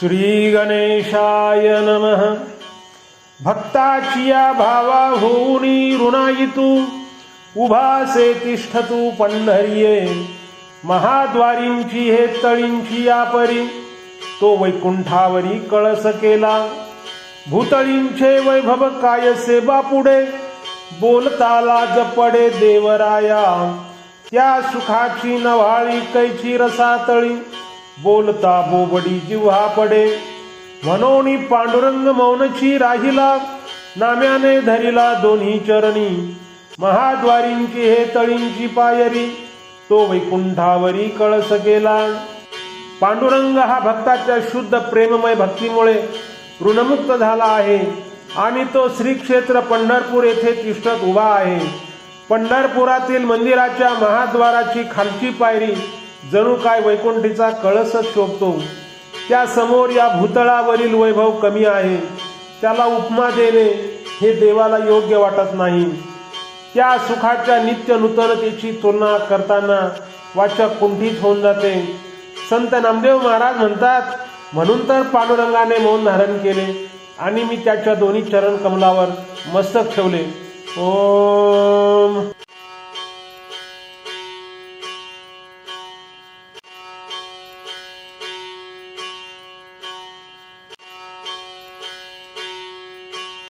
श्री गणेशाय नमः। भक्ताची या भावा होऊनी ऋणायितू उभासे तिष्ठतू पंढरिये। महाद्वारींची हे तळींची यापरी तो वैकुंठावरी कळस केला। भूतळींचे वैभव कायसे बापुडे पुढे जपडे पडे देवराया। त्या सुखाची नव्हाळी कैची रसातळी बोलता बोबडी जिव्हा पडे. म्हणून पांडुरंग मौनची राहिला नाम्याने धरिला दोन्ही चरणी. महाद्वारींची हे तळींची पायरी तो वैकुंठावरी कळस गेला. पांडुरंग हा भक्ताच्या शुद्ध प्रेममय भक्तीमुळे ऋणमुक्त झाला आहे आणि तो श्री क्षेत्र पंढरपूर येथे तिष्ठत उभा आहे. पंढरपुरातील मंदिराच्या महाद्वाराची खालची पायरी जणू काय वैकुंठीचा कळसच शोभतो. त्या समोर या भूतळावरील वैभव कमी आहे. त्याला उपमा देणे हे देवाला योग्य वाटत नाही. त्या सुखाच्या नित्य नूतनतेची तुलना करताना वाचक कुंठित होऊन जाते. संत नामदेव महाराज म्हणतात म्हणून तर पांडुरंगाने मौन धारण केले आणि मी त्याच्या दोन्ही चरण कमलावर मस्तक ठेवले. ओ